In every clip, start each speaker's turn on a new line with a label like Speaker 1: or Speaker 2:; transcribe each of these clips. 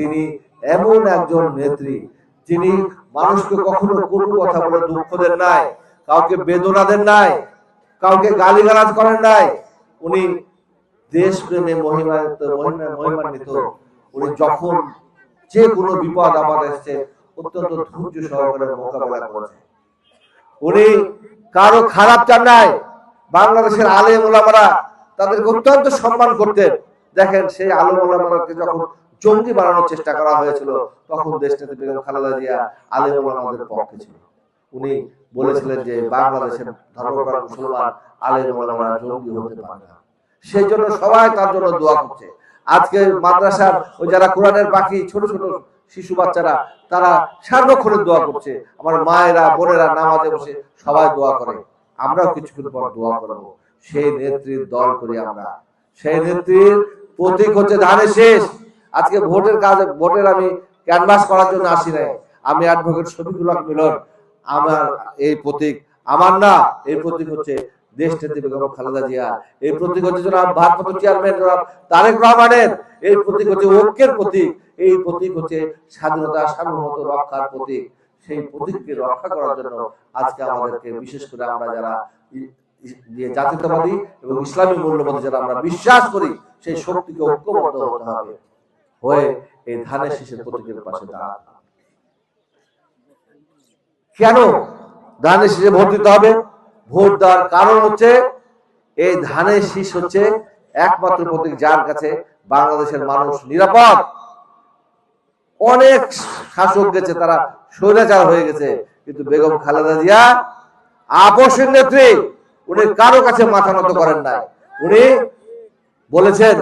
Speaker 1: তিনি এমন একজন নেত্রী যিনি মানুষকে কখনো কোনো কথা বলে দুঃখ দেন নাই, কাউকে বেদনা দেন নাই, কাউকে গালিগালাজ করেন নাই। উনি দেশপ্রেমে মহিমান্বিত, মহিমা- মহিমান্বিত। উনি যখন যে কোনো বিপদ আপদ এসছে, অত্যন্ত ধৈর্য সহকারে মোকাবেলা করেছে। উনি কারও খারাপ চান নাই। বাংলাদেশের আলেম ওলামারা তাদেরকে অত্যন্ত সম্মান করতেন। দেখেন সেই আলেম ওলামারাকে যখন জঙ্গি বানানোর চেষ্টা করা হয়েছিল, তখন দেশটাতে বেগম খালেদা জিয়া আলেম ওলামাদের পক্ষে ছিল। উনি বলেছিলেন যে বাংলাদেশের ধর্মপ্রাণ মুসলমান আলেম ওলামারা জঙ্গি হতে পারে না। সেই জন্য সবাই তার জন্য দোয়া করছে। আজকে মাদ্রাসার ওই যারা কোরআনের পাখি, ছোট ছোট শিশু বাচ্চারা, তারা সার্বক্ষণিক দোয়া করছে। আমার মায়েরা, বোনেরা নামাজে বসে সবাই দোয়া করে। আমরাও কিছুক্ষণ পর দোয়া করব। সেই নেত্রীর দল করি আমরা। সেই নেত্রীর প্রতীক হচ্ছে ধানের শেষ। আজকে ভোটের কাজে ভোটের আমি ক্যানভাস করার জন্য আসি নাই। আমি অ্যাডভোকেট শফিকুল হক মিলন আমার এই প্রতীক। আমার না এই প্রতীক হচ্ছে দেশ নেত্রী বেগম খালেদা জিয়া। এই প্রতীক হচ্ছে জনাব ভারপ্রাপ্ত চেয়ারম্যান জনাব তারেক রহমানের। এই প্রতীক হচ্ছে ঐক্যের প্রতীক। এই প্রতীক হচ্ছে স্বাধীনতা সার্বভৌমত্ব রক্ষার প্রতীক। সেই প্রতীককে রক্ষা করার জন্য আজকে আমাদেরকে বিশেষ করে আমরা যারা জাতীয়তাবাদী এবং ইসলামী মূল্যবোধে যারা আমরা বিশ্বাস করি সেই শক্তিকে ঐক্যবদ্ধ হতে হবে। হয়ে এই ধানের শীষের প্রতীকের পাশে দাঁড়াতে কেন? ধানের শীষে ভোট দিতে হবে। ভোট দেওয়ার কারণ হচ্ছে এই ধানের শীষ হচ্ছে একমাত্র প্রতীক যার কাছে বাংলাদেশের মানুষ নিরাপদ। অনেক শাসক গেছে তারা স্বৈরাচার হয়ে গেছে। কিন্তু বেগম খালেদা জিয়া আপসের নেত্রী উনি কারও কাছে মাথা নত করেন নাই। উনি বলেছেন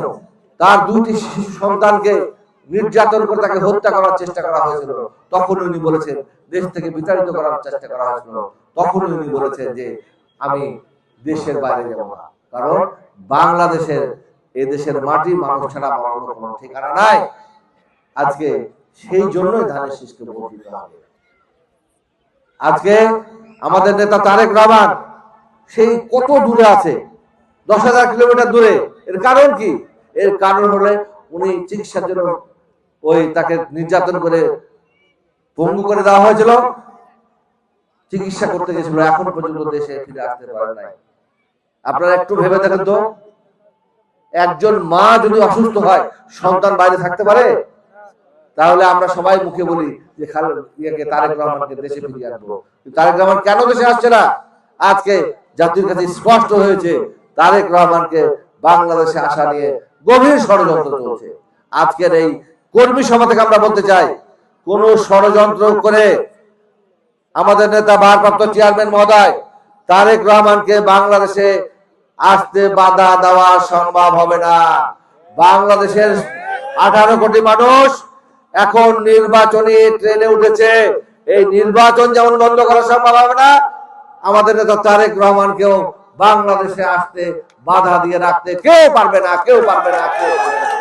Speaker 1: তার শিশু সন্তানকে নির্যাতন করে তাকে হত্যা করার চেষ্টা করা হয়েছিল। তখন উনি বলেছেন, দেশ থেকে বিতাড়িত করার চেষ্টা করা হয়েছিল। তখন উনি বলেছেন যে, আমি দেশের বাইরে যাব না। কারণ বাংলাদেশের, এ দেশের মাটি মানুষ ছাড়া আমার কোনো ঠিকানা নাই। আজকে সেই জন্যই ধানের শীষকে ভোট দিতে হবে। আজকে আমাদের নেতা তারেক রহমান, সেই কত দূরে আছে? দশ হাজার কিলোমিটার দূরে। এর কারণ কি? এর কারণ হলে উনি চিকিৎসার জন্য ওই তাকে নির্যাতন করে পঙ্গু করে দেওয়া হয়েছিল। চিকিৎসা করতে গেছিল এখন পর্যন্ত দেশে ফিরে আসতে পারে নাই। আপনারা একটু ভেবে দেখেন তো, একজন মা যদি অসুস্থ হয়, সন্তান বাইরে থাকতে পারে? তাহলে আমরা সবাই মুখে বলি যে ইয়েকে, তারেক রহমানকে দেশে ফিরিয়ে আনব। তারেক রহমান কেন দেশে আসছে না? আজকে জাতির কাছে স্পষ্ট হয়েছে, তারেক রহমানকে বাংলাদেশে আসা নিয়ে গভীর ষড়যন্ত্র চলছে। আজকের এই কর্মী সভা থেকে আমরা বলতে চাই, কোন ষড়যন্ত্র করে আমাদের নেতা ভারপ্রাপ্ত চেয়ারম্যান মহোদয় তারেক রহমানকে বাংলাদেশে আসতে বাধা দেওয়া সম্ভব হবে না। বাংলাদেশের আঠারো কোটি মানুষ এখন নির্বাচনী ট্রেনে উঠেছে। এই নির্বাচন যেমন বন্ধ করা সম্ভব হবে না, আমাদের নেতা তারেক রহমানকেও বাংলাদেশে আসতে বাধা দিয়ে রাখতে কেউ পারবে না কেউ পারবে না কেউ পারবে না।